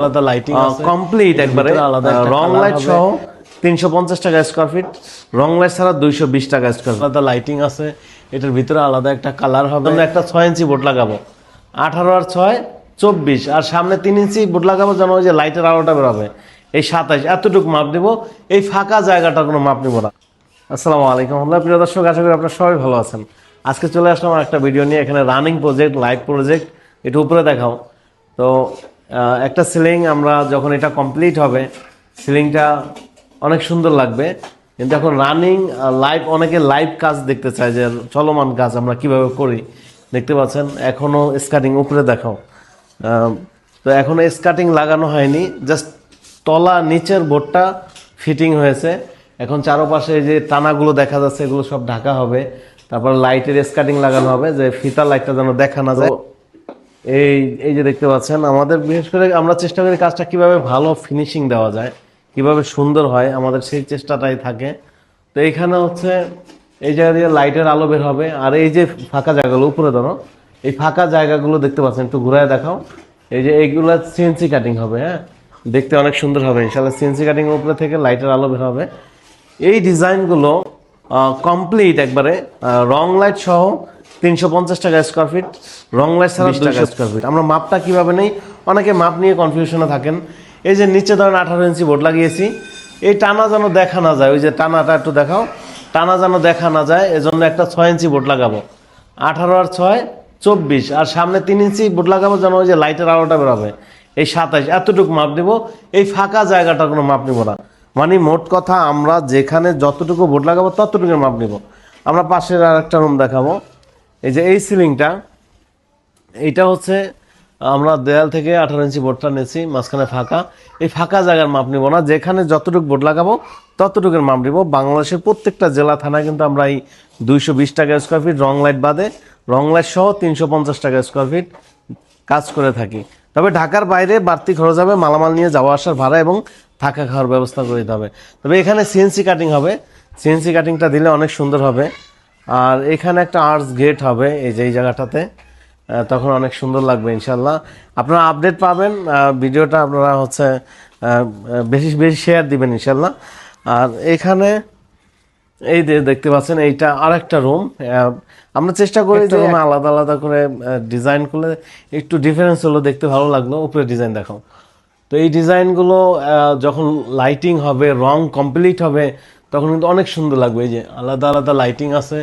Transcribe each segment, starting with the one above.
আলাদা লাইটিং আছে। কমপ্লিট একবারে। রং লাইট সহ তিনশো পঞ্চাশ টাকা স্কোয়ার ফিট রং লাইট ছাড়া দুইশো বিশ টাকা স্কোয়ার ফিট আলাদা লাইটিং আছে। এটার ভিতরে আলাদা একটা কালার হবে। জন্য একটা ছয় ইঞ্চি বোর্ড লাগাবো। আঠারো আর ছয় চব্বিশ। আর সামনে তিন ইঞ্চি বোর্ড লাগাবো যেন ওই যে লাইটের আলোটা বেরোবে। এই সাতাইশ। এতটুকু মাপ দেব। এই ফাঁকা জায়গাটা কোনো মাপ নিব না। আসসালামু আলাইকুম আল্লাহ প্রিয় দর্শক আশা করি আপনারা সবাই ভালো আছেন। আজকে চলে আসলাম একটা ভিডিও নিয়ে। এখানে রানিং প্রজেক্ট লাইভ প্রজেক্ট এটা উপরে দেখাও। তো একটা সিলিং আমরা যখন এটা কমপ্লিট হবে, সিলিংটা অনেক সুন্দর লাগবে। কিন্তু এখন রানিং লাইভ অনেকে লাইভ কাজ দেখতে চায় যে চলমান কাজ আমরা কীভাবে করি। দেখতে পাচ্ছেন, এখনও স্কাটিং উপরে দেখাও। তো এখনও স্কাটিং লাগানো হয়নি জাস্ট তলা নিচের বোর্ডটা ফিটিং হয়েছে। এখন চারপাশে যে টানাগুলো দেখা যাচ্ছে, এগুলো সব ঢাকা হবে। তারপর লাইটের স্কাটিং লাগানো হবে, যে ফিতা লাইটটা যেন দেখা না যায়। এই এই যে দেখতে পাচ্ছেন, আমাদের বিশেষ করে আমরা চেষ্টা করি কাজটা কীভাবে ভালো ফিনিশিং দেওয়া যায়, কীভাবে সুন্দর হয়, আমাদের সেই চেষ্টাটাই থাকে। তো এইখানে হচ্ছে এই জায়গা দিয়ে লাইটের আলো বের হবে, আর এই যে ফাঁকা জায়গাগুলো, উপরে ধরো, এই ফাঁকা জায়গাগুলো দেখতে পাচ্ছেন, একটু ঘুরায় দেখাও। এই যে এইগুলো সিএনসি কাটিং হবে হ্যাঁ? দেখতে অনেক সুন্দর হবে ইনশাল্লাহ সিএনসি কাটিং উপরে থেকে লাইটের আলো বের হবে। এই ডিজাইনগুলো কমপ্লিট একবারে রং লাইট সহ তিনশো পঞ্চাশ টাকা স্কোয়ার ফিট রং লাইট ছাড়া দুইশো স্কোয়ার ফিট আমরা মাপটা কীভাবে নেই? অনেকে মাপ নিয়ে কনফিউশনে থাকেন। এই যে নিচে ধরেন আঠারো ইঞ্চি বোর্ড লাগিয়েছি। এই টানা যেন দেখা না যায় ওই যে টানাটা একটু দেখাও। টানা যেন দেখা না যায় এজন্য একটা ছয় ইঞ্চি বোর্ড লাগাবো। আঠারো আর ছয় চব্বিশ। আর সামনে তিন ইঞ্চি বোর্ড লাগাবো যেন ওই যে লাইটের আলোটা বেরোবে। এই সাতাইশ এতটুকু মাপ দেবো এই ফাঁকা জায়গাটা কোনো মাপ নিব না। মানে মোট কথা আমরা যেখানে যতটুকু বোর্ড লাগাবো ততটুকু মাপ নিব। আমরা পাশের আর একটা রুম দেখাবো। এই যে এই সিলিংটা এইটা হচ্ছে, আমরা দেয়াল থেকে আঠারো ইঞ্চি বোর্ডটা নিয়েছি, মাঝখানে ফাঁকা। এই ফাঁকা জায়গার মাপ নিব না, যেখানে যতটুকু বোর্ড লাগাবো, ততটুকুর মাপ নিব। বাংলাদেশের প্রত্যেকটা জেলা থানায় কিন্তু আমরা এই দুইশো বিশ টাকা স্কোয়ার ফিট রং লাইট বাদে, রং লাইট সহ তিনশো পঞ্চাশ টাকা স্কোয়ার ফিট কাজ করে থাকি। তবে ঢাকার বাইরে বাড়তি খরচ হবে, মালামাল নিয়ে যাওয়া আসার ভাড়া এবং থাকা খাওয়ার ব্যবস্থা করে দিতে হবে। তবে এখানে সিএনসি কাটিং হবে। সিএনসি কাটিংটা দিলে অনেক সুন্দর হবে। আর এখানে একটা আর্টস গেট হবে এই যে এই জায়গাটাতে। তখন অনেক সুন্দর লাগবে ইনশাল্লাহ আপনারা আপডেট পাবেন ভিডিওটা আপনারা হচ্ছে বেশি বেশি শেয়ার দিবেন ইনশাল্লাহ আর এখানে এই যে দেখতে পাচ্ছেন এইটা আর একটা রুম আমরা চেষ্টা করি যে রুমে আলাদা আলাদা করে ডিজাইন করলে একটু ডিফারেন্স হলো দেখতে ভালো লাগল। উপরে ডিজাইন দেখাও তো এই ডিজাইনগুলো যখন লাইটিং হবে রং কমপ্লিট হবে তখন কিন্তু অনেক সুন্দর লাগবে। এই যে আলাদা আলাদা লাইটিং আছে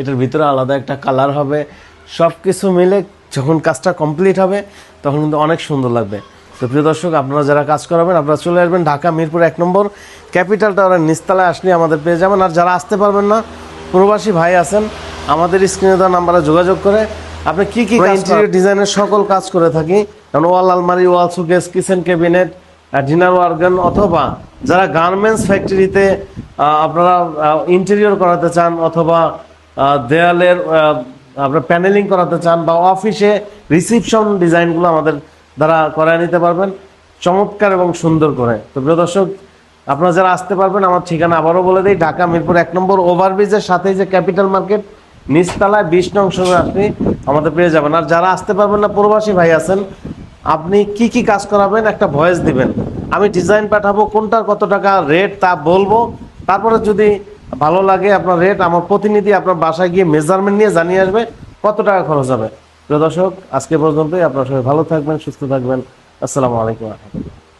এটার ভিতরে আলাদা একটা কালার হবে। সব কিছু মিলে যখন কাজটা কমপ্লিট হবে তখন কিন্তু অনেক সুন্দর লাগবে। তো প্রিয় দর্শক আপনারা যারা কাজ করাবেন আপনারা চলে আসবেন ঢাকা মিরপুর এক নম্বর। ক্যাপিটাল টাওয়ারের নিচতলায় আসলে আমাদের পেয়ে যাবেন। আর যারা আসতে পারবেন না প্রবাসী ভাই আছেন আমাদের স্ক্রিনে দেওয়া নাম্বারে যোগাযোগ করে আপনি কি কি ইন্টেরিয়র ডিজাইনের সকল কাজ করে থাকি। যেমন ওয়াল আলমারি wall showcase kitchen cabinet dinner wagon অথবা যারা গার্মেন্টস ফ্যাক্টরিতে আপনারা ইন্টেরিয়র করাতে চান অথবা দেয়ালের আপনার প্যানেলিং করাতে চান বা অফিসে রিসিপশন ডিজাইনগুলো আমাদের দ্বারা করায় নিতে পারবেন। চমৎকার এবং সুন্দর করে। তো প্রিয় দর্শক, আপনারা যারা আসতে পারবেন, আমার ঠিকানা আবারও বলে দিই, ঢাকা মিরপুর এক নম্বর ওভারব্রিজের সাথে যে ক্যাপিটাল মার্কেট, নিচতলায় নং সঙ্গে আপনি আমাদের পেয়ে যাবেন। আর যারা আসতে পারবেন না, প্রবাসী ভাই আছেন আপনি কি কি কাজ করাবেন, একটা ভয়েস দিবেন। আমি ডিজাইন পাঠাবো, কোনটার কত টাকা রেট তা বলব। তারপরে যদি ভালো লাগে আপনার রেট আমার প্রতিনিধি আপনার বাসায় গিয়ে মেজারমেন্ট নিয়ে জানিয়ে আসবে কত টাকা খরচ হবে। প্রিয় দর্শক, আজকে পর্যন্তই। আপনার সবাই ভালো থাকবেন, সুস্থ থাকবেন। আসসালামু আলাইকুম। রহমতুল্লাহ